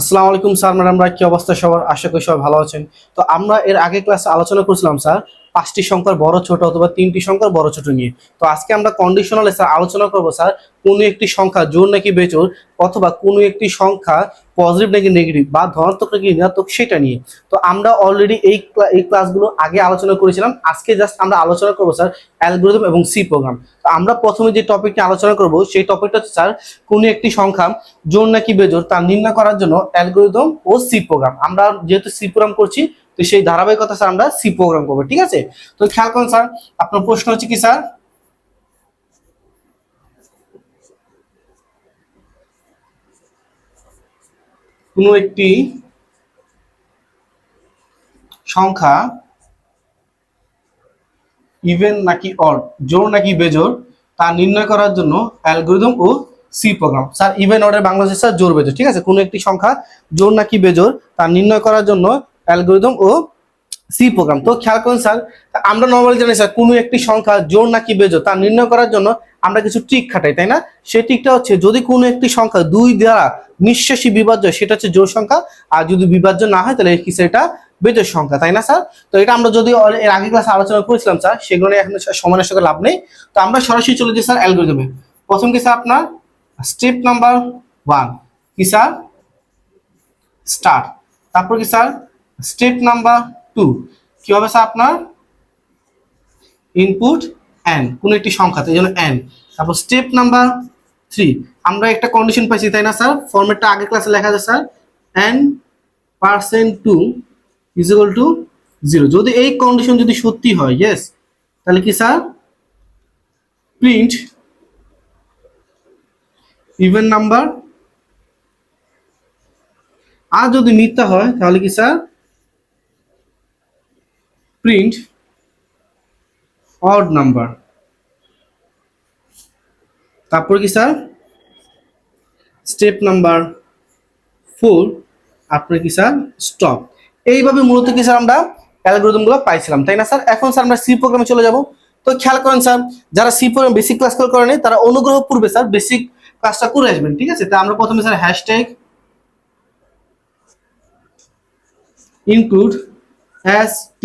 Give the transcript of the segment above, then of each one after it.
আসসালামু আলাইকুম স্যার, ম্যাডামরা, কি অবস্থা সবার? আশা করি সবাই ভালো আছেন। তো আমরা এর আগে ক্লাসে আলোচনা করছিলাম, স্যার পাঁচটি সংখ্যার বড়, ছোট অথবা তিনটি সংখ্যার বড়, ছোট নিয়ে। তো আজকে আমরা কন্ডিশনালে স্যার আলোচনা করব স্যার কোনো একটি সংখ্যা জোর নাকি বেচোর অথবা কোনো একটি সংখ্যা পজিটিভ নাকি নেগেটিভ বা ধনাত্মক নাকি ঋণাত্মক সেটা নিয়ে। তো আমরা অলরেডি এই এই ক্লাসগুলো আগে আলোচনা করেছিলাম, আজকে জাস্ট আমরা আলোচনা করব স্যার অ্যালগোরিদম এবং সি প্রোগ্রাম তো আমরা প্রথমে যে টপিকটি আলোচনা করব, সেই টপিকটা হচ্ছে স্যার কোনো একটি সংখ্যা জোর নাকি বেজোর তা নির্ণয় করার জন্য অ্যালগোরিদম ও সি প্রোগ্রাম আমরা যেহেতু সি প্রোগ্রাম করছি তো সেই ধারাবাহিকতা স্যার আমরা সি প্রোগ্রাম করব, ঠিক আছে? তো খেয়াল করুন স্যার, আপনার প্রশ্ন হচ্ছে কি স্যার? কোনো একটি সংখ্যা ইভেন নাকি অড জোর নাকি বেজোর তা নির্ণয় করার জন্য অ্যালগোরিদম ও C program sir even order Bangladesh sir জোর বেজোর ঠিক আছে? কোনো একটি সংখ্যা জোর নাকি বেজোর তা নির্ণয় করার জন্য অ্যালগোরিদম ও সি প্রোগ্রাম। তো খেয়াল করুন স্যার আমরা নর্মালি জানি স্যার, কোনো একটি সংখ্যা জোর নাকি বেজোর তা নির্ণয় করার জন্য আমরা কিছু ট্রিক খাটাই, তাই না? সেই ট্রিকটা হচ্ছে যদি কোনো একটি সংখ্যা দুই দ্বারা নিঃশেষী বিভাজ্য, সেটা হচ্ছে জোর সংখ্যা, আর যদি বিভাজ্য না হয়, তাহলে কি সেটা বেজোর সংখ্যা, তাই না স্যার? তো এটা আমরা যদি এর আগে ক্লাসে আলোচনা করেছিলাম স্যার, সেগুলো নিয়ে এখন সমানের সঙ্গে লাভ নেই। তো আমরা সরাসরি চলে যাই স্যার অ্যালগোরিদমে। প্রথম কি স্যার আপনার? স্টেপ নাম্বার ওয়ান কি স্যার? স্টার্ট তারপর কি স্যার? Step number two. কি হবে স্যার আপনার? ইনপুট এন কোন একটি সংখ্যা তাই জন্য এন তারপর স্টেপ নাম্বার থ্রি। আমরা একটা কন্ডিশন পাইছি, তাই না স্যার? ফর্মেটটা আগের ক্লাসে লেখা আছে, sir. N percent two is equal to zero যদি এই কন্ডিশন যদি সত্যি হয় ইয়েস তাহলে কি স্যার? প্রিন্ট ইভেন নাম্বার আর যদি মিথ্যা হয়, তাহলে কি স্যার? প্রিন্ট অড নাম্বার তারপর কি স্যার? স্টেপ নাম্বার ফোর আপনার কি স্যার? স্টপ এইভাবে মূলত কি স্যার আমরা অ্যালগোরিদমগুলো পাইছিলাম, তাই না স্যার? এখন স্যার আমরা সি প্রোগ্রামে চলে যাব। তো খেয়াল করেন স্যার, যারা সি প্রোগ্রাম বেসিক ক্লাস করেন, তারা অনুগ্রহ পূর্বে স্যার বেসিক ক্লাসটা করে আসবেন, ঠিক আছে? তা আমরা প্রথমে sir hashtag include s t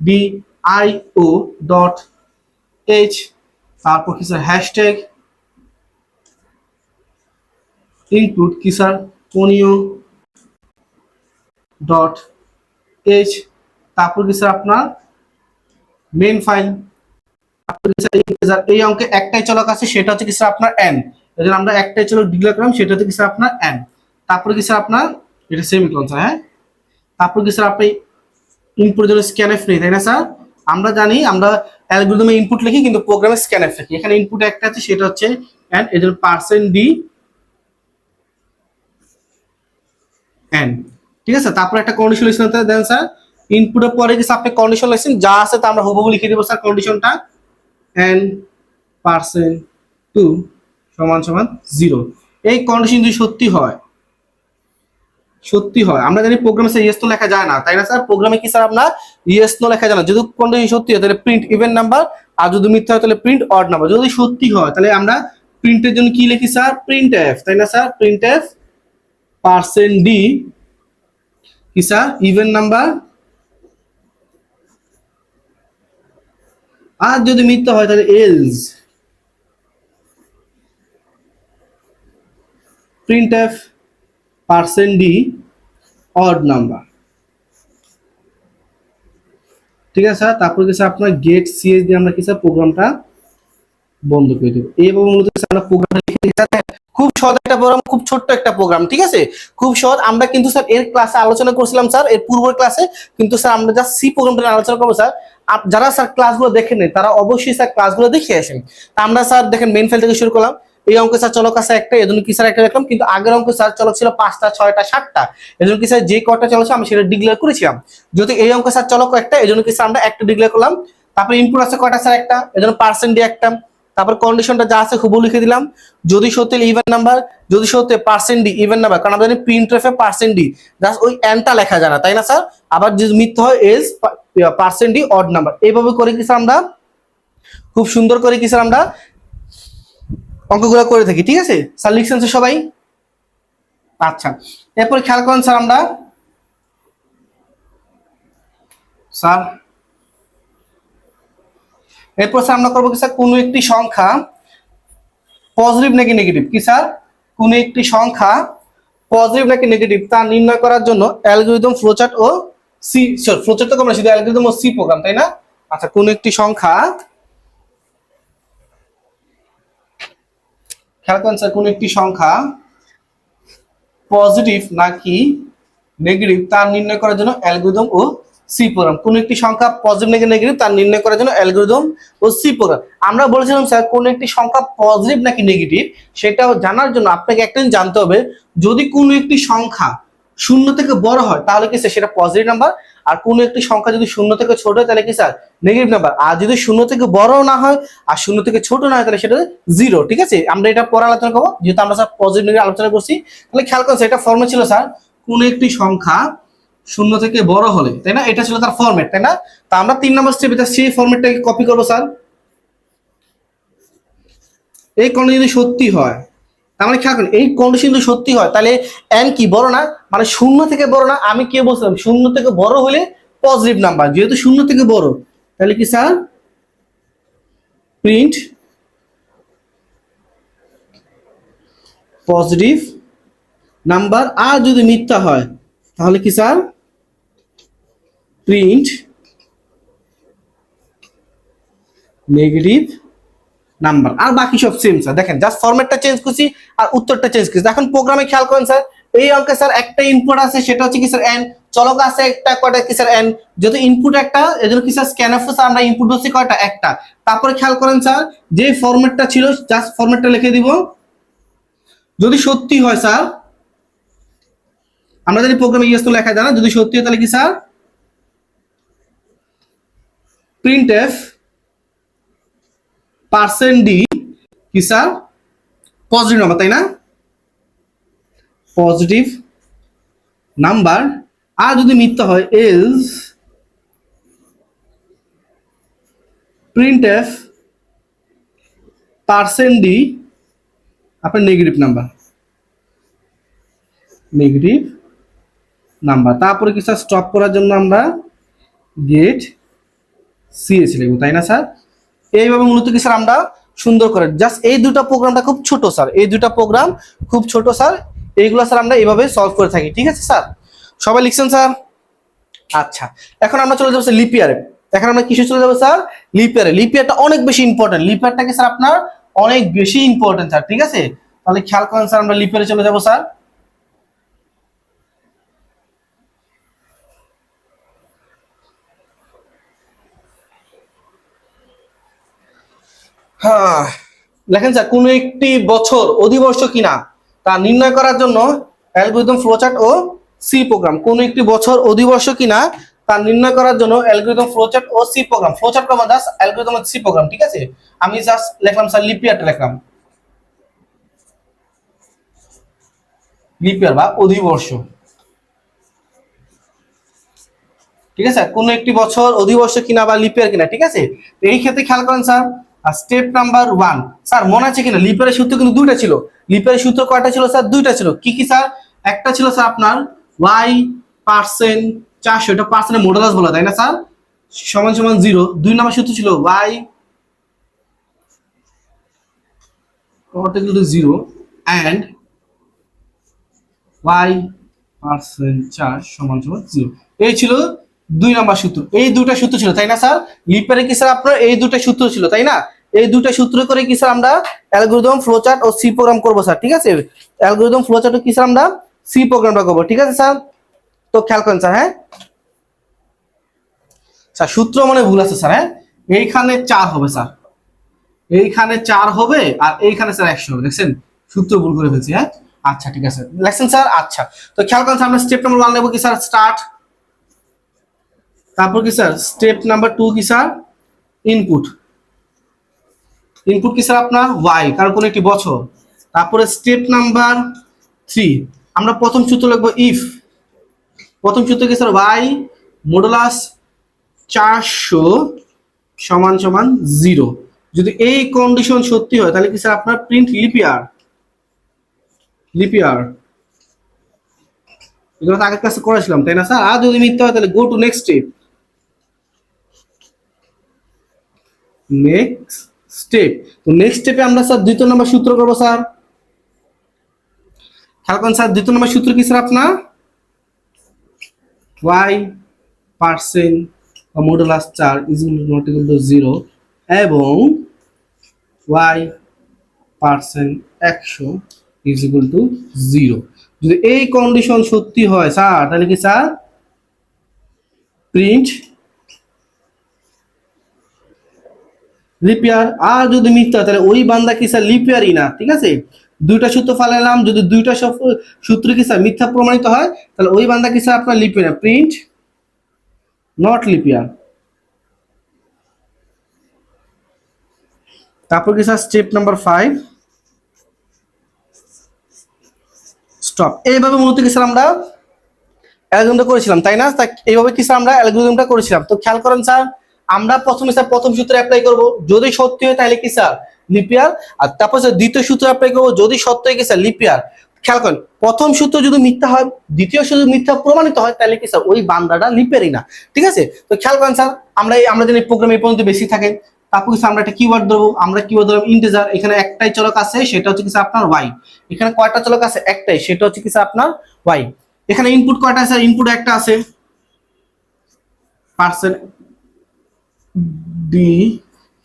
o dot h. তারপর কি স্যার হ্যাশট্যাগ ইনক্লুড কি স্যার কোনিও ডট এইচ তারপর কি স্যার আপনার মেন ফাইল এই অঙ্কে একটাই চলক আছে, সেটা হচ্ছে কি স্যার আপনার এন এজন্য আমরা একটাই চলক ডিক্লেয়ার করলাম, সেটা হচ্ছে কি স্যার আপনার এন তারপর কি স্যার আপনার, এটা সেমিকলন স্যার হ্যাঁ? তারপর কি স্যার আপনি ইনপুট জন্য স্ক্যানএফ নেই, তাই না, স্যার? আমরা জানি, আমরা অ্যালগোরিদমে ইনপুট লিখি, কিন্তু প্রোগ্রামে স্ক্যানএফ লিখি। এখানে ইনপুট একটা আছে, সেটা হচ্ছে এন্ড এদের পার্সেন্ট ডি এন ঠিক আছে, তারপর একটা কন্ডিশন লিখছেন দেন, স্যার। ইনপুটের পরে স্যার আপনি কন্ডিশন লিখছেন, যা আছে তা আমরা হুবহু লিখে দেবো, স্যার কন্ডিশনটা এন পার্সেন্ট টু সমান সমান জিরো এই কন্ডিশন যদি সত্যি হয় সত্যি হয়। আমরা জানি প্রোগ্রামে স্যার ইয়েস নো লেখা যায় না। তাই না স্যার প্রোগ্রামে কি স্যার আমরা ইয়েস নো লেখা যায় না। যদি কন্ডিশন সত্যি হয়, তাহলে প্রিন্ট ইভেন নাম্বার আর যদি মিথ্যা হয়, তাহলে প্রিন্ট অড নাম্বার যদি সত্যি হয়, তাহলে আমরা প্রিন্টের জন্য কি লিখি স্যার প্রিন্ট এফ তাই না sir print F percent D কি স্যার ইভেন নাম্বার আর যদি মিথ্যা হয়, তাহলে else print F percent D odd number. ঠিক আছে তারপর স্যার আপনার গেট সিএস দিয়ে আমরা কি স্যার প্রোগ্রামটা বন্ধ করে দেবো। এইভাবে মূলত আমরা স্যার খুব সহজ একটা প্রোগ্রাম খুব ছোট্ট একটা প্রোগ্রাম ঠিক আছে? খুব সহজ। আমরা কিন্তু স্যার এর ক্লাসে আলোচনা করছিলাম স্যার এর পূর্বের ক্লাসে কিন্তু স্যার আমরা জাস্ট সি প্রোগ্রামটা আলোচনা করব স্যার। যারা স্যার ক্লাসগুলো নাই, তারা অবশ্যই স্যার ক্লাসগুলো দেখে আসেন। তা আমরা স্যার দেখেন মেন ফাইল থেকে শুরু করলাম। এই অঙ্ক স্যার চলক আছে একটা এজন্য কি স্যার একটা দেখলাম, কিন্তু আগের অঙ্ক স্যার চলক ছিল পাঁচটা, ছয়টা, সাতটা। এজন্য কি স্যার যে কটা চলক ছিল, আমি সেটা ডিক্লেয়ার করেছিলাম। যদি এই অঙ্ক স্যার চলক একটা এজন্য কি স্যার আমরা একটা ডিক্লেয়ার করলাম। তারপরে ইনপুট আছে কয়টা স্যার একটা এজন্য পার্সেন্ট দিয়ে একটা। তারপর কন্ডিশনটা যা আছে খুব লিখে দিলাম। যদি সত্যি ইভেন নাম্বার যদি সত্যি পার্সেন্ট ডি ইভেন নাম্বার কারণ আমরা জানি print F percent D just ওই এনটা লেখা যায় না, তাই না স্যার? আবার যদি মিথ্যা হয় as percent D odd number এইভাবে করে কি স্যার আমরা, খুব সুন্দর করে কি স্যার আমরা অঙ্কগুলো করে থাকি, ঠিক আছে? স্যার লিখছেন সবাই? আচ্ছা এরপর খেয়াল করেন স্যার আমরা। স্যার, এরপর স্যার আমরা করব কি স্যার? কোনো একটি সংখ্যা পজিটিভ নাকি নেগেটিভ কি স্যার? কোনো একটি সংখ্যা পজিটিভ নাকি নেগেটিভ তা নির্ণয় করার জন্য অ্যালগোরিদম ফ্লোচার্ট ও সি ফ্লোচার্ট তো আমরা শুধু অ্যালগোরিদম ও সি প্রোগ্রাম তাই না? আচ্ছা কোন একটি সংখ্যা খেয়াল করেন স্যার, কোন একটি সংখ্যা পজিটিভ নাকি নেগেটিভ তা নির্ণয় করার জন্য অ্যালগোরিদম ও সি প্রোগ্রাম কোন একটি সংখ্যা পজিটিভ নাকি নেগেটিভ তা নির্ণয় করার জন্য অ্যালগোরিদম ও সি প্রোগ্রাম আমরা বলেছিলাম, স্যার, কোন একটি সংখ্যা পজিটিভ নাকি নেগেটিভ সেটাও জানার জন্য আপনাকে একটা জানতে হবে, যদি কোনো একটি সংখ্যা শূন্য থেকে বড় হয়, তাহলে কি স্যার সেটা পজিটিভ নাম্বার আর কোনো একটি সংখ্যা যদি শূন্য থেকে ছোট হয়, তাহলে কি স্যার নেগেটিভ নাম্বার আর যদি শূন্য থেকে বড় না হয়, আর শূন্য থেকে ছোট না হয়, তাহলে সেটা জিরো ঠিক আছে? আমরা এটা পরে আলোচনা করব, যেহেতু আমরা স্যার পজিটিভ নেগেটিভ আলোচনা করছি। তাহলে খেয়াল করছে এটা ফর্মে ছিল স্যার কোন একটি সংখ্যা শূন্য থেকে বড় হলে, তাই না? এটা ছিল তার ফরম্যাট তাই না? তা আমরা তিন নম্বর স্টেপে সেই ফরম্যাটটাকে কপি করব স্যার এই কন্ডিশন যদি সত্যি হয় তার মানে এই কন্ডিশন যদি সত্যি হয়, তাহলে এন কি বড় না? মানে শূন্য থেকে বড় না? আমি কে বলছিলাম? শূন্য থেকে বড় হলে পজিটিভ নাম্বার যেহেতু শূন্য থেকে বড়। তাহলে কি স্যার? প্রিন্ট পজিটিভ নাম্বার আর যদি মিথ্যা হয়, তাহলে কি স্যার? Print negative number. আর বাকি সব সেম স্যার দেখেন জাস্ট ফরম্যাটটা চেঞ্জ করছি আর উত্তরটা চেঞ্জ করছি। এখন প্রোগ্রামে খেয়াল করেন স্যার এই অঙ্কে স্যার একটা ইনপুট আছে, সেটা হচ্ছে কি স্যার এন চলক আছে একটা, কয়টা কি স্যার এন যেহেতু ইনপুট একটা, এজন্য কি স্যার স্ক্যানফ স্যার আমরা ইনপুট বলছি কয়টা? একটা। তারপরে খেয়াল করেন স্যার যে ফরম্যাটটা ছিল জাস্ট ফরম্যাটটা লিখে দিব। যদি সত্যি হয় স্যার আমরা যদি প্রোগ্রামে ইউএস তো লেখা জানা যদি সত্যি হয়, তাহলে কি sir print f percent d কি স্যার? পজিটিভ নাম্বার তাই না? পজিটিভ নাম্বার আর যদি মিথ্যা হয় is print f percent d আপনার নেগেটিভ নাম্বার নেগেটিভ নাম্বার তারপরে কি স্যার স্টপ করার জন্য আমরা গেট সিএস লিখব, তাই না স্যার? এইভাবে মূলত কি স্যার আমরা সুন্দর করে জাস্ট এই দুটো প্রোগ্রামটা খুব ছোট স্যার, এই দুটো প্রোগ্রাম খুব ছোট স্যার, এইগুলো স্যার আমরা এইভাবে সলভ করে থাকি, ঠিক আছে স্যার? সবাই লিখছেন স্যার? আচ্ছা এখন আমরা চলে যাব স্যার লিপিয়ারে এখন আমরা কিসে চলে যাব স্যার? লিপিয়ারে লিপিয়ারটা অনেক বেশি ইম্পর্টেন্ট লিপিয়ারটাকে স্যার আপনার অনেক বেশি ইম্পর্টেন্ট স্যার, ঠিক আছে? তাহলে খেয়াল করেন স্যার, আমরা লিপিয়ারে চলে যাব স্যার। হ্যাঁ। লেখেন স্যার, কোন একটি বছর অধিবর্ষ কিনা তা নির্ণয় করার জন্য অ্যালগোরিদম ফ্লোচার্ট ও সি প্রোগ্রাম। কোন একটি বছর অধিবর্ষ কিনা তা নির্ণয় করার জন্য অ্যালগোরিদম ফ্লোচার্ট ও সি প্রোগ্রাম। ফ্লোচার্ট কমা দাস, অ্যালগোরিদম সি প্রোগ্রাম, ঠিক আছে? আমি জাস্ট লিখলাম স্যার লিপিয়ারটা লিখলাম। লিপিয়ার বা অধিবর্ষ। ঠিক আছে? কোন একটি বছর অধিবর্ষ কিনা বা লিপিয়ার কিনা, ঠিক আছে? তো এই ক্ষেত্রে খেয়াল করেন sir step number one sir মনে আছে কিনা? লিপের সূত্র কিন্তু দুইটা ছিল। লিপের সূত্র কয়টা ছিল স্যার দুইটা ছিল। কি কি স্যার একটা ছিল স্যার আপনার ওয়াই পার্সেন্ট চারশো, এটা পার্সেন্টের মডেলাস বলা, তাই না স্যার সমান সমান জিরো দুই নম্বর সূত্র ছিল y zero and y percent চার সমান সমান জিরো এই ছিল দুই নম্বর সূত্র। এই দুটা সূত্র ছিল, তাই না স্যার? লিপারে কি স্যার আপনার? এই দুটা সূত্র ছিল, তাই না? এই দুটা সূত্র করে কি স্যার আমরা অ্যালগোরিদম ফ্লোচার্ট ও সি প্রোগ্রাম করব স্যার, ঠিক আছে? অ্যালগোরিদম ফ্লোচার্ট কি স্যার আমরা সি প্রোগ্রামটা করব, ঠিক আছে স্যার? তো খেয়াল করেন স্যার হ্যাঁ? স্যার, সূত্র মানে ভুল আছে স্যার হ্যাঁ? এইখানে চার হবে স্যার। এইখানে চার হবে আর এইখানে স্যার একশো হবে, দেখছেন? সূত্র ভুল করে ফেলছি হ্যাঁ? আচ্ছা ঠিক আছে। লেখছেন স্যার? আচ্ছা। তো খেয়াল করেন স্যার, আমরা স্টেপ নাম্বার ওয়ান নেব কি স্যার? স্টার্ট তারপর কি স্যার? স্টেপ নাম্বার টু কি স্যার? ইনপুট ইনপুট কি স্যার আপনার? ওয়াই কারণ কোন একটি বছর। তারপরে স্টেপ নাম্বার থ্রি আমরা প্রথম সূত্র লিখব ইফ প্রথম সূত্র কি স্যার? ওয়াই মডুলাস চারশো সমান সমান জিরো যদি এই কন্ডিশন সত্যি হয়, তাহলে কি স্যার আপনার প্রিন্ট লিপিয়ার লিপিয়ার এগুলো আগের কাছে করেছিলাম, তাই না স্যার? আর যদি মিথ্যা হয়, তাহলে go to next step next step তো নেক্সট স্টেপে আমরা স্যার দ্বিতীয় নম্বর সূত্র করব স্যার খেয়াল স্যার দ্বিতীয় নম্বর সূত্র কি স্যার আপনার? ওয়াই পার্সেন্ট মডুলাস চার is not equal to zero এবং ওয়াই পার্সেন্ট একশো ইজ ইকুয়াল টু জিরো যদি এই কন্ডিশন সত্যি হয় স্যার তাহলে কি স্যার প্রিন্ট লিপিয়ার। আর যদি মিথ্যা হয়, তাহলে ওই বান্দা কি স্যার লিপিয়ারই না ঠিক আছে? দুইটা সূত্র ফালাইলাম যদি দুইটা সূত্র কি স্যার মিথ্যা প্রমাণিত হয় তাহলে ওই বান্দা কি স্যার আপনার লিপিয়ার না? প্রিন্ট? Not leap year. তারপর কি sir? Step number five stop. এইভাবে মূলত কি স্যার আমরা অ্যালগোরিদমটা করেছিলাম তাই না? এইভাবে কি স্যার আমরা অ্যালগোরিদমটা করেছিলাম। তো খেয়াল করেন স্যার আমরা প্রথমে স্যার প্রথম সূত্র অ্যাপ্লাই করব। যদি সত্যি হয় তাহলে কি স্যার লিপিয়ার আর? তারপর স্যার দ্বিতীয় সূত্র অ্যাপ্লাই করব। যদি সত্য হয় কি স্যার লিপিয়ার খেয়াল করেন, প্রথম সূত্র যদি মিথ্যা হয়, দ্বিতীয় সূত্র মিথ্যা প্রমাণিত হয়, তাহলে কি স্যার ওই বান্দাটা লিপিয়ারই না। ঠিক আছে? তো খেয়াল করেন স্যার আমরা এই আমরা জানি প্রোগ্রাম এই পর্যন্ত বেশি থাকে তারপর কি স্যার আমরা একটা কিওয়ার্ড ধরবো। আমরা কিওয়ার্ড ধরবো ইন্টিজার এখানে একটাই চলক আছে, সেটা হচ্ছে কি স্যার আপনার ওয়াই এখানে কয়টা চলক আছে? একটাই, সেটা হচ্ছে কি স্যার আপনার ওয়াই এখানে ইনপুট কয়টা আছে ইনপুট একটা আছে। পার্সেন্ট ডি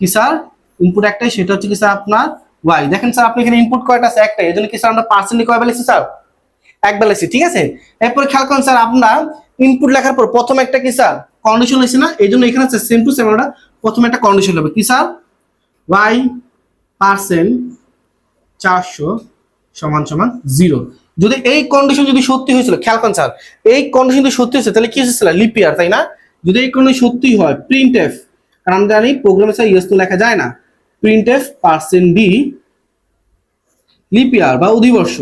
কি স্যার ইনপুট একটাই, সেটা হচ্ছে কি স্যার আপনার ওয়াই দেখেন স্যার আপনি এখানে ইনপুট কয়টা আছে একটাই জন্য কি স্যার আমরা পার্সেন্ট কয় বেলেছি স্যার এক বেলেছি, ঠিক আছে? এরপরে খেয়াল করেন স্যার আমরা ইনপুট লেখার পর প্রথম একটা কি স্যার কন্ডিশন হয়েছে না এই জন্য এখানে সেম টু সেম আমরা প্রথমে একটা কন্ডিশন হবে কি স্যার ওয়াই পার্সেন্ট চারশো সমান সমান জিরো যদি এই কন্ডিশন যদি সত্যি হয়েছিল, খেয়াল করেন স্যার এই কন্ডিশন যদি সত্যি হয়েছে, তাহলে কি হয়েছিল লিপিয়ার তাই না? যদি এই কন্ডিশন সত্যি হয় প্রিন্ট এফ কারণ জানি প্রোগ্রামে স্যার ইয়েস তো লেখা যায় না। Print f percent d leap year বা অধিবর্ষ।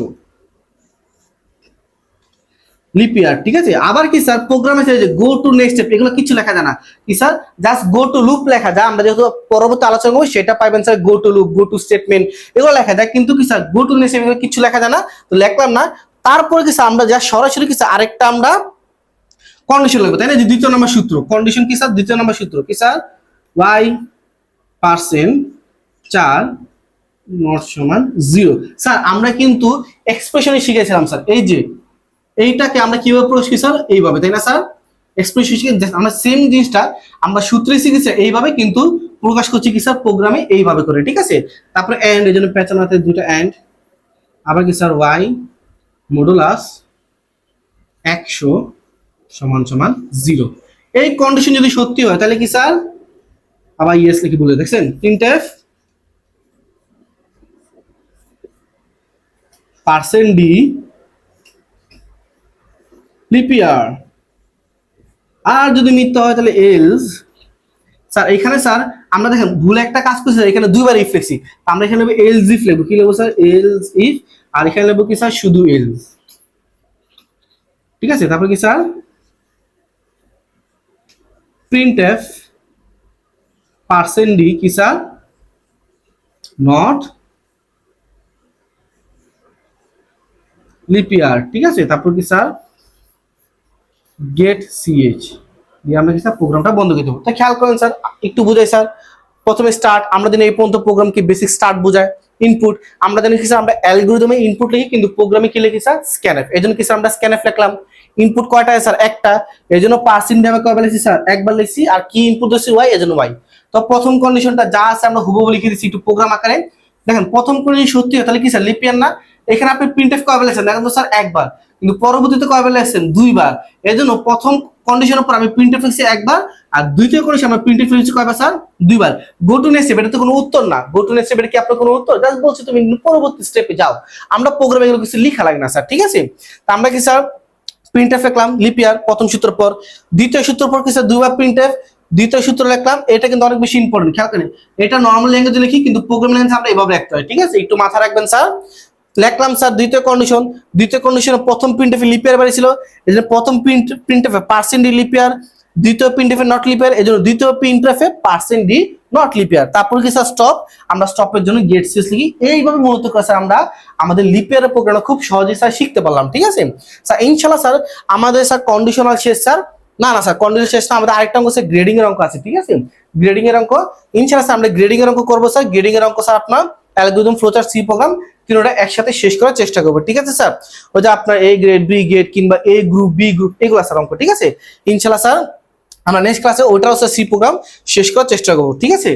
লিপিয়ার ঠিক আছে? আবার কি স্যার প্রোগ্রামে যে গো টু নেক্সট স্টেপ এগুলো কিছু লেখা যায় না। কি sir just go to loop লেখা যায়। আমরা যেহেতু পরবর্তী আলোচনা করব, সেটা পাইবেন sir go to loop go to statement এগুলো লেখা যায়। কিন্তু কি sir go to next step কিছু লেখা যায় না। তো লিখলাম না। তারপরে কি স্যার আমরা যা সরাসরি কি স্যার আরেকটা আমরা কন্ডিশন লাগবে তাই না? যে দ্বিতীয় নম্বর সূত্র। কন্ডিশন কি স্যার দ্বিতীয় নম্বর সূত্র। কি স্যার ওয়াই পার্সেন্ট চার নট সমান জিরো স্যার, আমরা কিন্তু এক্সপ্রেশনে শিখেছিলাম, স্যার। এই যে, এইটাকে আমরা কীভাবে প্রকাশ করি স্যার? এইভাবে, তাই না, স্যার? এক্সপ্রেশন শিখে আমরা সেম জিনিসটা, আমরা সূত্রে শিখেছি এইভাবে কিন্তু প্রকাশ করছি কি, স্যার? প্রোগ্রামে এইভাবে করে, ঠিক আছে? তারপরে অ্যান্ড এই জন্য পেঁচানোতে দুটো অ্যান্ড আবার কি, স্যার? ওয়াই মডুলাস একশো সমান সমান জিরো এই কন্ডিশন যদি সত্যি হয়, তাহলে কি, স্যার? আবার ইয়েস লিখে বলে দেখছেন? Printf percent d leap year আর যদি মিথ্যা হয় তাহলে এলস স্যার, এখানে স্যার, আমরা দেখেন, ভুলে একটা কাজ করছি এখানে দুইবার ইফ লিখছি। আমরা এখানে নেব এলস ইফ লিখব। কি লিখব স্যার? এলস ইফ আর এখানে নেব কি স্যার? শুধু এলস ঠিক আছে? তারপর কি sir? Print f percent d কি স্যার? নট লিপিয়ার, ঠিক আছে? তারপর কি স্যার? গেট সিএইচ দিয়ে আমরা কি স্যার, প্রোগ্রামটা বন্ধ করে দেবো। তা খেয়াল করেন স্যার, একটু বুঝাই স্যার। প্রথমে স্টার্ট আমরা জানি এই পর্যন্ত প্রোগ্রাম কি বেসিক স্টার্ট বোঝায় ইনপুট আমরা জানি কি স্যার, আমরা অ্যালগোরিদমে ইনপুট লিখি কিন্তু প্রোগ্রামে কি লিখি স্যার? স্ক্যানএফ এই জন্য কি স্যার, আমরা স্ক্যানএফ লিখলাম। ইনপুট কয়টা স্যার? একটা। এই জন্য পার্সেন্ট ভাবে কয়বার লিখছি স্যার। একবার লিখছি, আর কি ইনপুট দিচ্ছি ওয়াই এই জন্য ওয়াই তো প্রথম কন্ডিশনটা যা আছে আমরা হুবহু লিখে দিচ্ছি একটু প্রোগ্রাম আকারে। দেখেন, প্রথম কন্ডিশন সত্যি হয় তাহলে কি স্যার লিপিয়ার না। এখানে আপনি প্রিন্ট এফ কয়বার লিখছেন, দেখেন তো স্যার একবার। কিন্তু পরবর্তীতে কয়বার লিখছেন, দুইবার। এই জন্য প্রথম কন্ডিশনের পর আমি প্রিন্ট এফ লিখছি একবার, আর দ্বিতীয় কন্ডিশন আমি প্রিন্ট এফ লিখছি কয়বার স্যার দুইবার। গো টু নেক্সট এটা তো কোনো উত্তর না। গো টু নেক্সট এটা কি আপনার কোনো উত্তর? জাস্ট বলছি তুমি পরবর্তী স্টেপে যাও। আমরা প্রোগ্রামে এগুলো কিছু লেখা লাগে না স্যার ঠিক আছে? তা আমরা কি স্যার প্রিন্ট এফ লিখলাম, লিপিয়ার প্রথম সূত্র পর। দ্বিতীয় সূত্র পর কি স্যার দুইবার প্রিন্ট এফ দ্বিতীয় সূত্র লিখলাম, এটা কিন্তু অনেক বেশি ইম্পর্টেন্ট খেয়াল করেন। এটা নর্মাল ল্যাঙ্গুয়েজে লিখি, কিন্তু প্রোগ্রামিং ল্যাঙ্গুয়েজে আমরা এভাবে লিখতে হয়, ঠিক আছে? একটু মাথা রাখবেন স্যার লিখলাম স্যার দ্বিতীয় কন্ডিশন দ্বিতীয় কন্ডিশনে প্রথম প্রিন্ট এফে লিপিয়ার বাড়িয়েছিল এই জন্য প্রথম প্রিন্ট প্রিন্ট এফে পার্সেন্ট ডি লিপিয়ার দ্বিতীয় প্রিন্ট এফে নট লিপিয়ার এই জন্য দ্বিতীয় প্রিন্ট এফে পার্সেন্ট ডি নট লিপিয়ার তারপর কি স্যার স্টপ আমরা স্টপের জন্য গেট সিএস লিখি। এইভাবে মূলত করে স্যার আমরা আমাদের লিপিয়ারের প্রোগ্রামটা খুব সহজেই স্যার শিখতে পারলাম, ঠিক আছে? স্যার ইনশাল্লাহ স্যার আমাদের স্যার কন্ডিশনাল শেষ স্যার না না স্যার কন্ডিশন শেষ না, আমাদের আরেকটা অঙ্ক আছে গ্রেডিং এর অঙ্ক আছে, ঠিক আছে? গ্রেডিং এর অঙ্ক ইনশাল্লাহ স্যার আমরা গ্রেডিং এর অঙ্ক করব স্যার গ্রেডিং এর অঙ্ক স্যার আপনার অ্যালগোরিদম ফ্লোচার সি প্রোগ্রাম তিনটা একসাথে শেষ করার চেষ্টা করব, ঠিক আছে স্যার ওই যে আপনার এ গ্রেড বি গ্রেড কিংবা এ গ্রুপ বি গ্রুপ এগুলো স্যার অঙ্ক, ঠিক আছে? ইনশাল্লাহ স্যার আমরা নেক্সট ক্লাসে ওটাও স্যার সি প্রোগ্রাম শেষ করার চেষ্টা করব, ঠিক আছে?